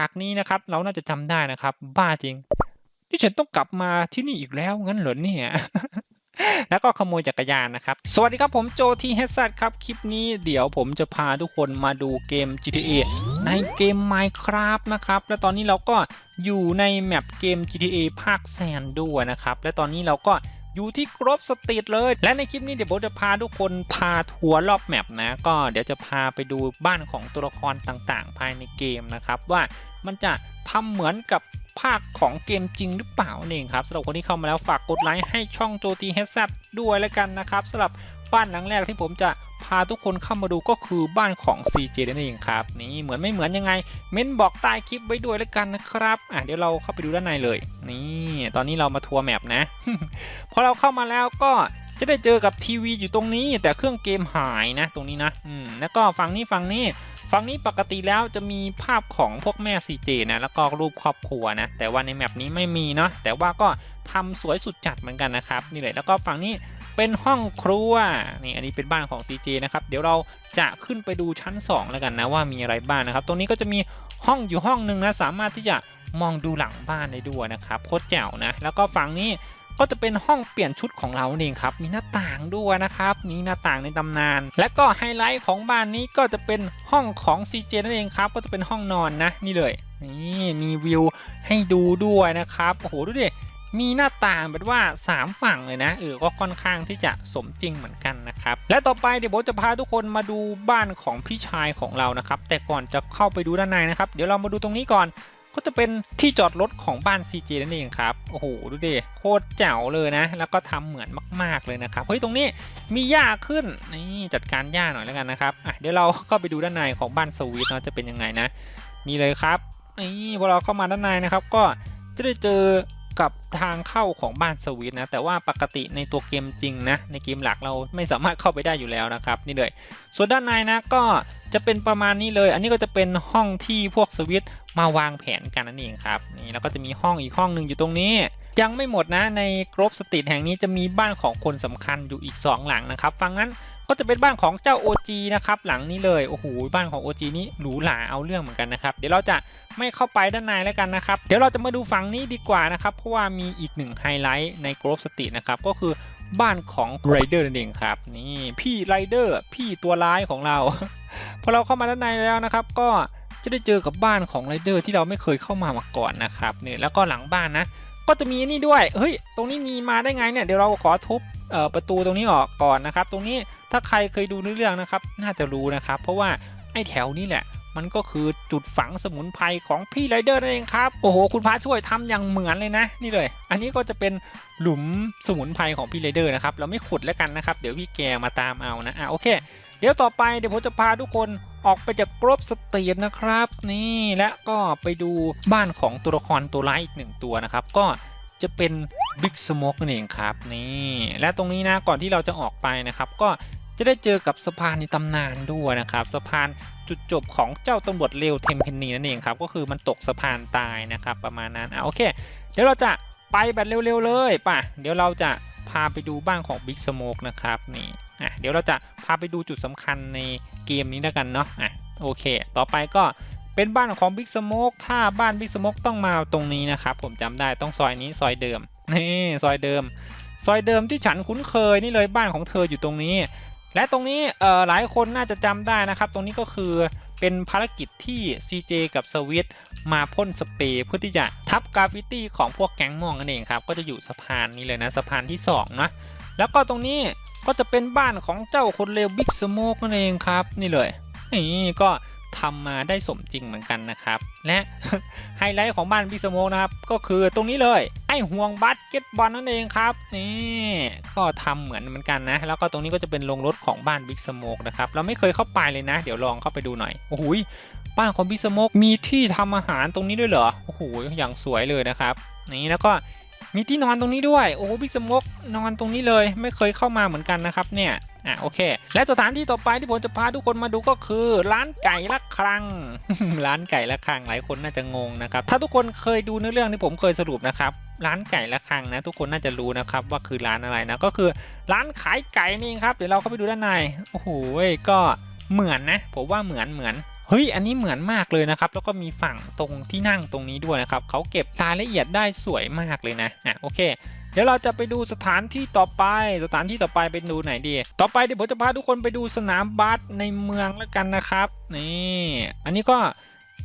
ากนี้นะครับ เราน่าจะจำได้นะครับ บ้าจริง ที่ฉันต้องกลับมาที่นี่อีกแล้วงั้นเหรอเนี่ยแล้วก็ขโมยจักรยานนะครับ สวัสดีครับผมโจทีเฮดซัครับ คลิปนี้เดี๋ยวผมจะพาทุกคนมาดูเกม GTA ในเกม Minecraft นะครับ และตอนนี้เราก็อยู่ในแมปเกม GTA ภาคแซนด้วยนะครับ และตอนนี้เราก็ อยู่ที่กรอบสตรีทเลย และในคลิปนี้เดี๋ยวผมจะพาทุกคนพาทัวร์รอบแมปนะ ก็เดี๋ยวจะพาไปดูบ้านของตัวละครต่างๆ ภายในเกมนะครับ ว่ามันจะทำเหมือนกับภาคของเกมจริงหรือเปล่านั่นเองครับสำหรับคนที่เข้ามาแล้วฝากกดไลค์ให้ช่องโจตีเฮดซัด้วยแล้วกันนะครับสำหรับ บ้านหลังแรกที่ผมจะพาทุกคนเข้ามาดูก็คือบ้านของ CJ นั่นเองครับนี่เหมือนไม่เหมือนยังไง เม้นบอกใต้คลิปไว้ด้วยแล้วกันนะครับอะเดี๋ยวเราเข้าไปดูด้านในเลย นี่ ตอนนี้เรามาทัวร์แมปนะพอเราเข้ามาแล้วก็จะได้เจอกับทีวีอยู่ตรงนี้ แต่เครื่องเกมหายนะ ตรงนี้นะอืมแล้วก็ฝั่งนี้ฝั่งนี้ฝั่งนี้ปกติแล้วจะมีภาพของพวกแม่ CJ นะแล้วก็รูปครอบครัวนะแต่ว่าในแมปนี้ไม่มีเนาะแต่ว่าก็ทำสวยสุดจัดเหมือนกันนะครับนี่เลยแล้วก็ฝั่งนี้ เป็นห้องครัวนี่อันนี้เป็นบ้านของ CJ นะครับ เดี๋ยวเราจะขึ้นไปดูชั้น 2 แล้วกันนะว่ามีอะไรบ้างนะครับ ตรงนี้ก็จะมีห้องอยู่ห้องหนึ่งนะสามารถที่จะมองดูหลังบ้านได้ด้วยนะครับโคตรแจ๋วนะ แล้วก็ฝั่งนี้ก็จะเป็นห้องเปลี่ยนชุดของเราเองครับ มีหน้าต่างด้วยนะครับ มีหน้าต่างในตำนาน และก็ไฮไลท์ของบ้านนี้ก็จะเป็นห้องของ CJ นั่นเองครับ ก็จะเป็นห้องนอนนะ นี่เลย นี่มีวิวให้ดูด้วยนะครับ โอ้โห ดูดิ มีหน้าต่างแบบว่า 3 ฝั่งเลยนะเออก็ค่อนข้างที่จะสมจริงเหมือนกันนะครับ และต่อไปเดี๋ยวผมจะพาทุกคนมาดูบ้านของพี่ชายของเรานะครับ แต่ก่อนจะเข้าไปดูด้านในนะครับ เดี๋ยวเรามาดูตรงนี้ก่อนก็จะเป็นที่จอดรถของบ้าน CJ นั่นเองครับ โอ้โห ดูดิ โคตรแจ๋วเลยนะ แล้วก็ทำเหมือนมาก ๆ เลยนะครับ เฮ้ย ตรงนี้มีหญ้าขึ้น นี่จัดการหญ้าหน่อยแล้วกันนะครับ อะ เดี๋ยวเราเข้าไปดูด้านในของบ้านสวีทเนาะจะเป็นยังไงนะ นี่เลยครับ นี่พอเราเข้ามาด้านในนะครับ ก็จะได้เจอ กับทางเข้าของบ้านสวิตนะ แต่ว่าปกติในตัวเกมจริงนะ ในเกมหลักเราไม่สามารถเข้าไปได้อยู่แล้วนะครับนี่เลย ส่วนด้านในนะก็จะเป็นประมาณนี้เลย อันนี้ก็จะเป็นห้องที่พวกสวิตมาวางแผนกันนั่นเองครับนี่แล้วก็จะมีห้องอีกห้องหนึ่งอยู่ตรงนี้ยังไม่หมดนะในกรอบสตรีทแห่งนี้จะมีบ้านของคนสำคัญอยู่อีก 2 หลังนะครับฟังนั้น ก็จะเป็นบ้านของเจ้า OG นะครับหลังนี้เลยโอ้โหบ้านของ OG นี้หรูหราเอาเรื่องเหมือนกันนะครับเดี๋ยวเราจะไม่เข้าไปด้านในแล้วกันนะครับเดี๋ยวเราจะมาดูฝั่งนี้ดีกว่านะครับเพราะว่ามีอีกหนึ่งไฮไลท์ในกรอบสตรีทนะครับก็คือบ้านของไรเดอร์นั่นเองครับนี่พี่ไรเดอร์พี่ตัวร้ายของเรา พอเราเข้ามาด้านในแล้วนะครับ ก็จะได้เจอกับบ้านของไรเดอร์ที่เราไม่เคยเข้ามามาก่อนนะครับนี่แล้วก็หลังบ้านนะ ก็จะมีนี่ด้วยเฮ้ยตรงนี้มีมาได้ไงเนี่ยเดี๋ยวเราขอทุบ ประตูตรงนี้ออกก่อนนะครับ ตรงนี้ถ้าใครเคยดูเนื้อเรื่องนะครับ น่าจะรู้นะครับ เพราะว่าไอ้แถวนี้แหละมันก็คือจุดฝังสมุนไพรของพี่ไรเดอร์นั่นเองครับ โอ้โห คุณพระช่วยทำอย่างเหมือนเลยนะ นี่เลย อันนี้ก็จะเป็นหลุมสมุนไพรของพี่ไรเดอร์นะครับ เราไม่ขุดแล้วกันนะครับ เดี๋ยวพี่แกมาตามเอานะ อะโอเค เดี๋ยวต่อไปเดี๋ยวผมจะพาทุกคนออกไปจากกรบสตรีทนะครับ นี่และก็ไปดูบ้านของตัวละครตัวร้ายอีกหนึ่งตัวนะครับ ก็ จะเป็นบิ๊กสโมกนั่นเองครับนี่และตรงนี้นะก่อนที่เราจะออกไปนะครับ ก็จะได้เจอกับสะพานในตำนานด้วยนะครับสะพานจุดจบของเจ้าตำรวจเลวเทมเพนนีนั่นเองครับก็คือมันตกสะพานตายนะครับประมาณนั้นอะโอเค เดี๋ยวเราจะไปแบบเร็วๆเลยป่ะเดี๋ยวเราจะพาไปดูบ้านของบิ๊กสโมกนะครับนี่อะเดี๋ยวเราจะพาไปดูจุดสำคัญในเกมนี้แล้วกันเนาะอะโอเค ต่อไปก็ เป็นบ้านของบิ๊กสโมกถ้าบ้านบิ๊กสโมกต้องมาตรงนี้นะครับ ผมจำได้ต้องซอยนี้ซอยเดิมนี่ซอยเดิม ซอยเดิมที่ฉันคุ้นเคยนี่เลยบ้านของเธออยู่ตรงนี้ และตรงนี้เอ่อหลายคนน่าจะจำได้นะครับ ตรงนี้ก็คือเป็นภารกิจที่ CJ กับสวิตมาพ่นสเปรย์เพื่อที่จะทับกราฟฟิตี้ของพวกแก๊งม่วงนั่นเองครับก็จะอยู่สะพานนี้เลยนะสะพานที่2นะแล้วก็ตรงนี้ก็จะเป็นบ้านของเจ้าคนเลวบิ๊กสโมกนั่นเองครับ นี่เลยนี่ก็ ทำมาได้สมจริงเหมือนกันนะครับ และไฮไลท์ของบ้านบิ๊กสโมกนะครับ ก็คือตรงนี้เลย ไอห่วงบาสเกตบอลนั่นเองครับนี่ก็ทำเหมือนเหมือนกันนะ แล้วก็ตรงนี้ก็จะเป็นโรงรถของบ้านบิ๊กสโมกนะครับเราไม่เคยเข้าไปเลยนะ เดี๋ยวลองเข้าไปดูหน่อยโอ้โหยบ้านของบิ๊กสโมกมีที่ทำอาหารตรงนี้ด้วยเหรอโอ้โหอย่างสวยเลยนะครับ นี่แล้วก็มีที่นอนตรงนี้ด้วย โอ้บิ๊กสโมกนอนตรงนี้เลย ไม่เคยเข้ามาเหมือนกันนะครับเนี่ย อะโอเค และสถานที่ต่อไปที่ผมจะพาทุกคนมาดูก็คือ ร้านไก่ละครัง ร้านไก่ละครังหลายคนน่าจะงงนะครับ ถ้าทุกคนเคยดูเนื้อเรื่องที่ผมเคยสรุปนะครับร้านไก่ละครังนะทุกคนน่าจะรู้นะครับว่าคือร้านอะไรนะก็คือร้านขายไก่นี่เองครับเดี๋ยวเราเข้าไปดูด้านในโอ้โหก็เหมือนนะผมว่าเหมือนเหมือนเฮ้ย อันนี้เหมือนมากเลยนะครับ แล้วก็มีฝั่งตรงที่นั่งตรงนี้ด้วยนะครับ เขาเก็บรายละเอียดได้สวยมากเลยนะ อะ โอเค เดี๋ยวเราจะไปดูสถานที่ต่อไป สถานที่ต่อไปไปดูไหนดี ต่อไปเดี๋ยวผมจะพาทุกคนไปดูสนามบาสในเมืองแล้วกันนะครับ นี่ อันนี้ก็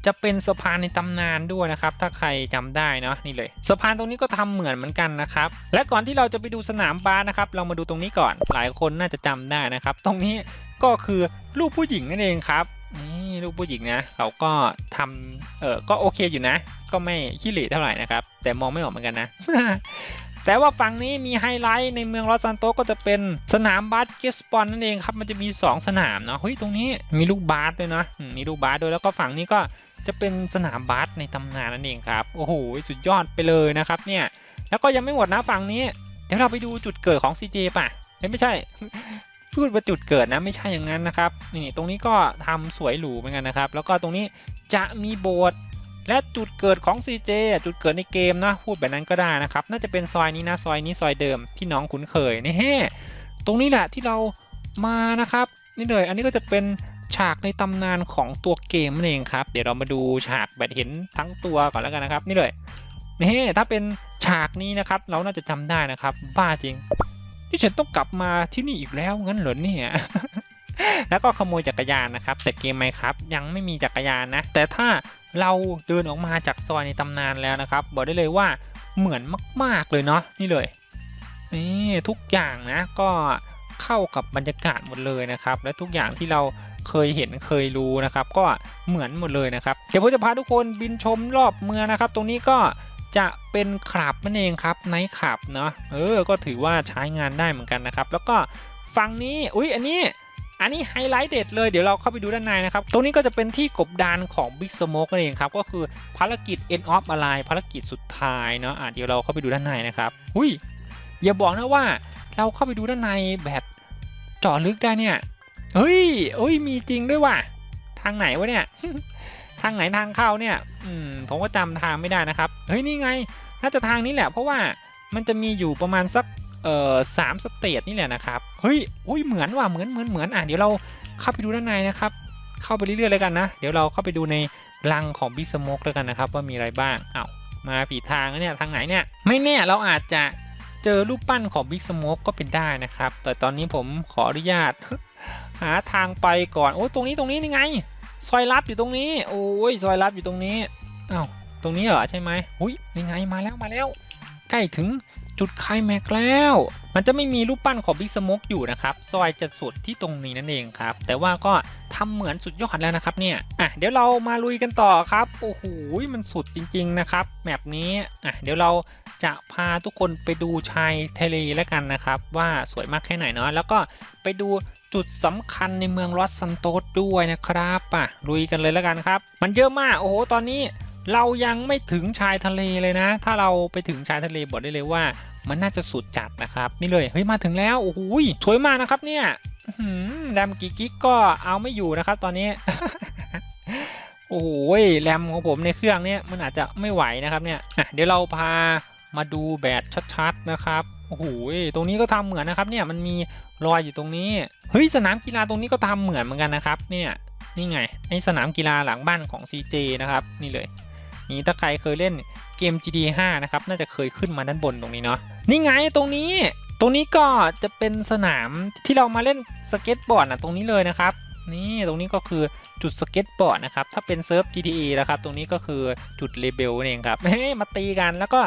จะเป็นสะพานในตำนานด้วยนะครับ ถ้าใครจำได้เนาะนี่เลยสะพานตรงนี้ก็ทำเหมือนเหมือนกันนะครับ และก่อนที่เราจะไปดูสนามบาสนะครับ เรามาดูตรงนี้ก่อนหลายคนน่าจะจำได้นะครับ ตรงนี้ก็คือรูปผู้หญิงนั่นเองครับนี่รูปผู้หญิงนะเขาก็ทำเออก็โอเคอยู่นะ ก็ไม่ขี้เหร่เท่าไหร่นะครับ แต่มองไม่ออกเหมือนกันนะ แต่ว่าฝั่งนี้มีไฮไลท์ในเมืองลอสซานโตก็จะเป็นสนามบาสเกตบอลนั่นเองครับมันจะมี 2 สนามเนาะเฮ้ยตรงนี้มีลูกบาสด้วยนะมีลูกบาสด้วยแล้วก็ฝั่งนี้ก็จะเป็นสนามบาสในตำนานนั่นเองครับโอ้โหสุดยอดไปเลยนะครับเนี่ยแล้วก็ยังไม่หมดนะฝั่งนี้ เดี๋ยวเราไปดูจุดเกิดของ CJ ป่ะเอ้ยไม่ใช่พูดว่าจุดเกิดนะไม่ใช่อย่างนั้นนะครับนี่ตรงนี้ก็ทำสวยหรูเหมือนกันนะครับ แล้วก็ตรงนี้จะมีโบสถ์ และจุดเกิดของ CJ จุดเกิดในเกมนะพูดแบบนั้นก็ได้นะครับ น่าจะเป็นซอยนี้นะซอยนี้ซอยเดิมที่น้องคุ้นเคยนี่เฮ้ตรงนี้แหละที่เรามานะครับนี่เลยอันนี้ก็จะเป็นฉากในตำนานของตัวเกมนั่นเองครับ เดี๋ยวเรามาดูฉากแบบเห็นทั้งตัวก่อนแล้วกันนะครับ นี่เลยนี่ถ้าเป็นฉากนี้นะครับ เราน่าจะจำได้นะครับ บ้าจริง ที่ฉันต้องกลับมาที่นี่อีกแล้วงั้นเหรอเนี่ยแล้วก็ขโมยจักรยานนะครับ แต่เกมไหมครับ ยังไม่มีจักรยานนะ แต่ถ้า เราเดินออกมาจากซอยในตำนานแล้วนะครับ บอกได้เลยว่าเหมือนมาก ๆ เลยเนาะนี่เลยนี่ทุกอย่างนะก็เข้ากับบรรยากาศหมดเลยนะครับ และทุกอย่างที่เราเคยเห็นเคยรู้นะครับ ก็เหมือนหมดเลยนะครับเดี๋ยวผมจะพาทุกคนบินชมรอบเมืองนะครับ ตรงนี้ก็จะเป็นคลับนั่นเองครับไนท์คลับเนาะเออก็ถือว่าใช้งานได้เหมือนกันนะครับ แล้วก็ฝั่งนี้อุ้ยอันนี้ อันนี้ไฮไลท์เด็ดเลยเดี๋ยวเราเข้าไปดูด้านในนะครับ ตรงนี้ก็จะเป็นที่กบดานของ Big Smoke นั่นเองครับ ก็คือภารกิจ End of a l i ภารกิจสุดท้ายเนาะอะเดี๋ยวเราเข้าไปดูด้านในนะครับอุ้ยอย่าบอกนะว่าเราเข้าไปดูด้านในแบบเจาะลึกได้เนี่ยเฮ้ยเอ้ยมีจริงด้วยว่ะทางไหนวะเนี่ยทางไหนทางเข้าเนี่ยอืมผมก็จำทางไม่ได้นะครับเฮ้ยนี่ไงน่าจะทางนี้แหละเพราะว่ามันจะมีอยู่ประมาณสัก เอ่อสามสเตจนี่แหละนะครับ เฮ้ยอุ้ยเหมือนว่ะเหมือนเหมือนเหมือนอะเดี๋ยวเราเข้าไปดูด้านในนะครับ เข้าไปเรื่อยๆเลยกันนะ เดี๋ยวเราเข้าไปดูในรังของบิสโมกแล้วกันนะครับ ว่ามีอะไรบ้างเอ้ามาผิดทางแล้วเนี่ยทางไหนเนี่ยไม่แน่เราอาจจะเจอรูปปั้นของบิ๊กสโมกก็เป็นได้นะครับ แต่ตอนนี้ผมขออนุญาต หาทางไปก่อน โอ้ตรงนี้ตรงนี้นี่ไง ซอยลับอยู่ตรงนี้ โอ้ยซอยลับอยู่ตรงนี้อ้าวตรงนี้เหรอใช่ไหมอุ้ยยังไงมาแล้วมาแล้ว ใกล้ถึง จุดไคลแม็กแล้ว มันจะไม่มีรูปปั้นของบิ๊กสโมกอยู่นะครับ ซอยจะสุดที่ตรงนี้นั่นเองครับ แต่ว่าก็ทำเหมือนสุดยอดแล้วนะครับเนี่ย อะเดี๋ยวเรามาลุยกันต่อครับ โอ้โห มันสุดจริง ๆ นะครับ แมปนี้ อะเดี๋ยวเราจะพาทุกคนไปดูชายทะเลแล้วกันนะครับ ว่าสวยมากแค่ไหนเนาะ แล้วก็ไปดูจุดสำคัญในเมืองลอสซันโตสด้วยนะครับ อะลุยกันเลยแล้วกันครับ มันเยอะมาก โอ้โห ตอนนี้ เรายังไม่ถึงชายทะเลเลยนะ ถ้าเราไปถึงชายทะเลบอกได้เลยว่า มันน่าจะสุดจัดนะครับ นี่เลยเฮ้ยมาถึงแล้วโอ้โหสวยมากนะครับเนี่ยแรมกี่กิกก็เอาไม่อยู่นะครับ ตอนนี้ โอ้โหแรมของผมในเครื่องเนี้ยมันอาจจะไม่ไหวนะครับเนี่ยเดี๋ยวเราพามาดูแบบชัดๆนะครับโอ้โหตรงนี้ก็ทำเหมือนนะครับ เนี่ยมันมีรอยอยู่ตรงนี้เฮ้ยสนามกีฬาตรงนี้ก็ทำเหมือนเหมือนกันนะครับ เนี่ยนี่ไงไอสนามกีฬาหลังบ้านของ CJ นะครับ นี่เลย นี่ถ้าใครเคยเล่นเกม GT5 นะครับน่าจะเคยขึ้นมาด้านบนตรงนี้เนาะนี่ไงตรงนี้ ตรงนี้ก็จะเป็นสนามที่เรามาเล่นสเก็ตบอร์ดนะตรงนี้เลยนะครับนี่ตรงนี้ก็คือจุดสเก็ตบอร์ดนะครับถ้าเป็นเซิร์ฟ GTA นะครับตรงนี้ก็คือจุดเลเบลนั่นเองครับเฮ้ยมาตีกันแล้วก็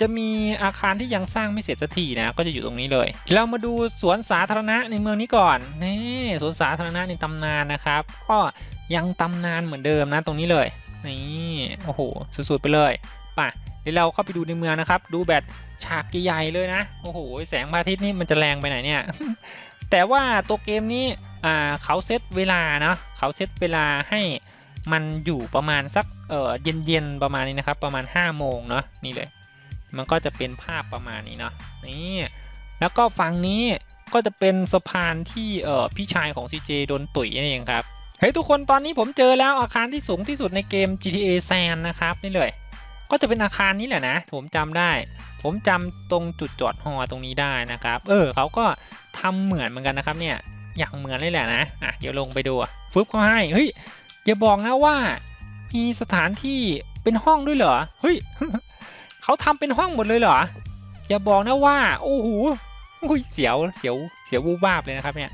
จะมีอาคารที่ยังสร้างไม่เสร็จสักทีนะ ก็จะอยู่ตรงนี้เลย เรามาดูสวนสาธารณะในเมืองนี้ก่อนนี่สวนสาธารณะในตำนานนะครับ ก็ยังตำนานเหมือนเดิมนะตรงนี้เลย นี่โอ้โหสุดๆไปเลยป่ะเดี๋ยวเราเข้าไปดูในเมืองนะครับ ดูแบบฉากใหญ่ๆเลยนะ โอ้โห แสงพระอาทิตย์นี่มันจะแรงไปไหนเนี่ย แต่ว่าตัวเกมนี้อ่าเขาเซตเวลาเนาะเขาเซตเวลาให้มันอยู่ประมาณสักเออเย็นๆประมาณนี้นะครับ ประมาณ 5 โมงเนาะนี่เลย มันก็จะเป็นภาพประมาณนี้เนาะนี่แล้วก็ฝั่งนี้ก็จะเป็นสะพานที่เออพี่ชายของ CJ โดนตุ๋ยนั่เองครับ ฮ้ยทุกคนตอนนี้ผมเจอแล้วอาคารที่สูงที่สุดในเกม GTA San นะครับนี่เลย ก็จะเป็นอาคารนี้แหละนะ ผมจำได้ ผมจำตรงจุดจอดฮอตรงนี้ได้นะครับ เออเขาก็ทำเหมือนเหมือนกันนะครับเนี่ยอย่างเหมือนเลยแหละนะอะเดี๋ยวลงไปดูฟึบเขาให้เฮ้ยอย่าบอกนะว่ามีสถานที่เป็นห้องด้วยเหรอเฮ้ยเขาทำเป็นห้องหมดเลยเหรออย่าบอกนะว่าโอ้โหอุ้ยเสียวเสียวเสียววูบวาบเลยนะครับเนี่ย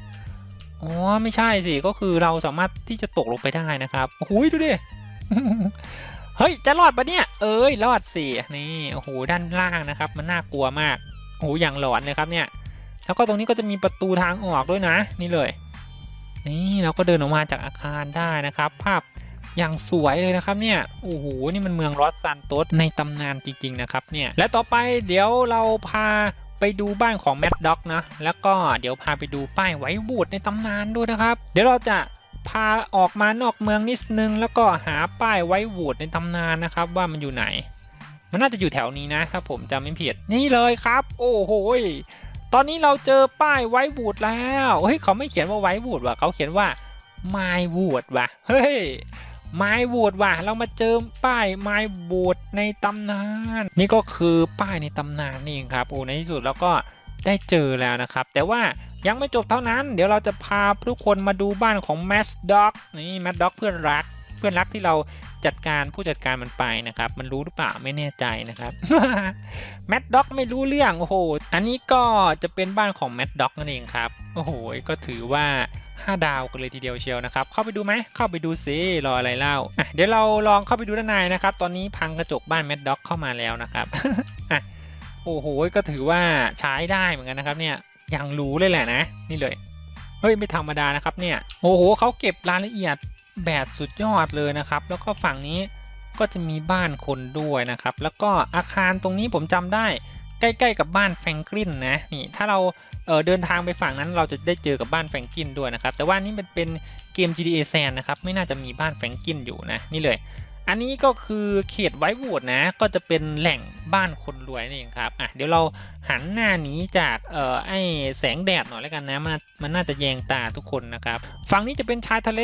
อ๋อไม่ใช่สิก็คือเราสามารถที่จะตกลงไปได้นะครับโอ้โหดูดิเฮ้ยจะรอดปะเนี่ย เอ้ยรอดสินี่โอ้โหด้านล่างนะครับ มันน่ากลัวมากโอ้โหอย่างหลอนเลยครับเนี่ย แล้วก็ตรงนี้ก็จะมีประตูทางออกด้วยนะ นี่เลย นี่เราก็เดินออกมาจากอาคารได้นะครับ ภาพอย่างสวยเลยนะครับเนี่ยโอ้โหนี่มันเมืองลอสซานโตสในตำนานจริงๆนะครับเนี่ยและต่อไปเดี๋ยวเราพา ไปดูบ้านของแมดด็อกนะ แล้วก็เดี๋ยวพาไปดูป้ายไว้บูดในตำนานด้วยนะครับ เดี๋ยวเราจะพาออกมานอกเมืองนิดนึง แล้วก็หาป้ายไว้บูดในตำนานนะครับ ว่ามันอยู่ไหน มันน่าจะอยู่แถวนี้นะถ้าผมจำไม่ผิดนี่เลยครับ โอ้โหตอนนี้เราเจอป้ายไว้บูดแล้วเฮ้ยเขาไม่เขียนว่าไว้บูดว่ะเขาเขียนว่า My Wood ว่ะเฮ้ย ไม้บูดว่ะเรามาเจอป้ายไม้บูดในตำนาน นี่ก็คือป้ายในตำนานนี่เองครับโอ้ในที่สุดเราก็ได้เจอแล้วนะครับ แต่ว่ายังไม่จบเท่านั้น เดี๋ยวเราจะพาทุกคนมาดูบ้านของแมสด็อกนี่แมสด็อกเพื่อนรัก เพื่อนรักที่เราจัดการผู้จัดการมันไปนะครับ มันรู้หรือเปล่าไม่แน่ใจนะครับแมดด็อกไม่รู้เรื่องโอ้โหอันนี้ก็จะเป็นบ้านของแมดด็อกนั่นเองครับโอ้โหก็ถือว่า5ดาวกันเลยทีเดียวเชียวนะครับ เข้าไปดูไหม เข้าไปดูสิรออะไรเล่า เดี๋ยวเราลองเข้าไปดูด้านในนะครับ ตอนนี้พังกระจกบ้านแมดด็อกเข้ามาแล้วนะครับ โอ้โห ก็ถือว่าใช้ได้เหมือนกันนะครับเนี่ย ยังรู้เลยแหละนะ นี่เลย เฮ้ย ไม่ธรรมดานะครับเนี่ย โอ้โห เขาเก็บรายละเอียด แบบสุดยอดเลยนะครับ แล้วก็ฝั่งนี้ก็จะมีบ้านคนด้วยนะครับ แล้วก็อาคารตรงนี้ผมจำได้ใกล้ๆกับบ้านแฟรงกลินนะนี่ถ้าเราเเดินทางไปฝั่งนั้นเราจะได้เจอกับบ้านแฟรงกินด้วยนะครับ แต่ว่านี่มันเป็นเกม GTA San นะครับไม่น่าจะมีบ้านแฟรงกินอยู่นะนี่เลย อันนี้ก็คือเขตไวท์วูดนะก็จะเป็นแหล่งบ้านคนรวยนี่เองครับอะเดี๋ยวเราหันหน้าหนีจากเอ่อไอแสงแดดหน่อยแล้วกันนะมันมันน่าจะแยงตาทุกคนนะครับฝั่งนี้จะเป็นชายทะเล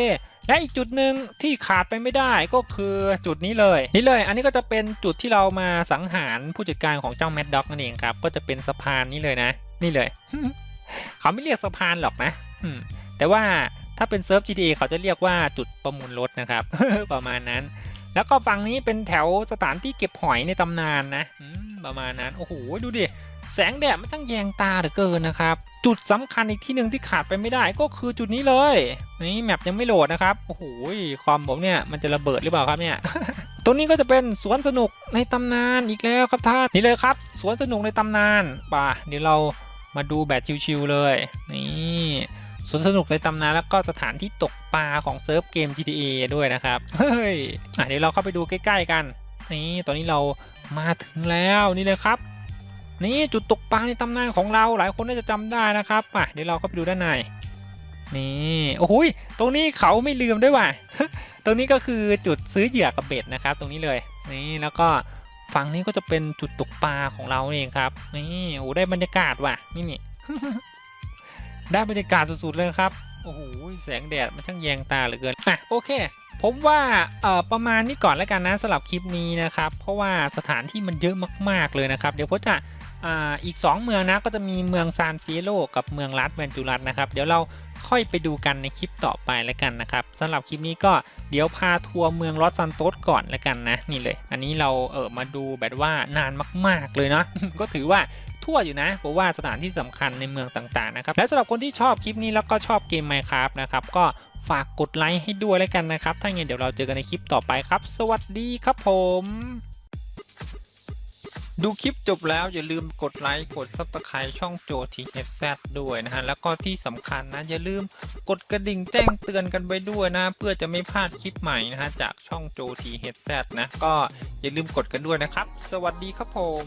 และอีกจุดหนึ่งที่ขาดไปไม่ได้ก็คือจุดนี้เลย นี่เลย อันนี้ก็จะเป็นจุดที่เรามาสังหารผู้จัดการของเจ้าแมดด็อกนั่นเองครับ ก็จะเป็นสะพานนี้เลยนะ นี่เลย เขาไม่เรียกสะพานหรอกนะแต่ว่าถ้าเป็นเซิร์ฟ GTA เขาจะเรียกว่าจุดประมูลรถนะครับ ประมาณนั้น แล้วก็ฝั่งนี้เป็นแถวสถานที่เก็บหอยในตำนานนะประมาณนั้นโอ้โหดูดิแสงแดดมันช่างแยงตาเหลือเกินนะครับ จุดสำคัญอีกที่หนึ่งที่ขาดไปไม่ได้ก็คือจุดนี้เลยนี่แมปยังไม่โหลดนะครับโอ้โหคอมผมเนี่ยมันจะระเบิดหรือเปล่าครับเนี่ยตรงนี้ก็จะเป็นสวนสนุกในตำนานอีกแล้วครับท่านนี่เลยครับ สวนสนุกในตำนานป่ะเดี๋ยวเรามาดูแบบชิวๆเลยนี่ สวนสนุกในตำนานแล้วก็สถานที่ตกปลาของเซิร์ฟเกม GTA ด้วยนะครับ เฮ้ยอะเดี๋ยวเราเข้าไปดูใกล้ๆกัน นี่ตอนนี้เรามาถึงแล้วนี่เลยครับ นี่จุดตกปลาในตำนานของเราหลายคนน่าจะจำได้นะครับอะเดี๋ยวเราเข้าไปดูด้านในนี่โอ้โหยตรงนี้เขาไม่ลืมด้วยว่ะตรงนี้ก็คือจุดซื้อเหยื่อกับเบ็ดนะครับ ตรงนี้เลยนี่แล้วก็ฝั่งนี้ก็จะเป็นจุดตกปลาของเราเองครับนี่โอ้ได้บรรยากาศว่ะนี่นี่ ได้บรรยากาศสุดๆเลยครับ โอ้โห แสงแดดมันช่างแยงตาเหลือเกิน อะ โอเค ผมว่าเอ่อประมาณนี้ก่อนแล้วกันนะสำหรับคลิปนี้นะครับ เพราะว่าสถานที่มันเยอะมากๆเลยนะครับ เดี๋ยวผมจะอ่าอีก 2 เมืองนะก็จะมีเมืองซานฟิโลกับเมืองลัดเวนจูรัสนะครับเดี๋ยวเราค่อยไปดูกันในคลิปต่อไปแล้วกันนะครับสำหรับคลิปนี้ก็เดี๋ยวพาทัวร์เมืองลอสซันโตสก่อนแล้วกันนะนี่เลย อันนี้เราเออมาดูแบบว่านานมาก ๆเลยเนาะก็ถือว่า ทั่วอยู่นะเพราะว่าสถานที่สำคัญในเมืองต่างๆนะครับและสำหรับคนที่ชอบคลิปนี้แล้วก็ชอบเกม Minecraft นะครับก็ฝากกดไลค์ให้ด้วยแล้วกันนะครับ ถ้าอย่างนั้เดี๋ยวเราเจอกันในคลิปต่อไปครับ สวัสดีครับผม ดูคลิปจบแล้วอย่าลืมกดไลค์กด Subscribe ช่องโจทีเอซด้วยนะฮะ แล้วก็ที่สำคัญนะ อย่าลืมกดกระดิ่งแจ้งเตือนกันไว้ด้วยนะ เพื่อจะไม่พลาดคลิปใหม่นะฮะ จากช่องโจทีเอซนะ ก็อย่าลืมกดกันด้วยนะครับ สวัสดีครับผม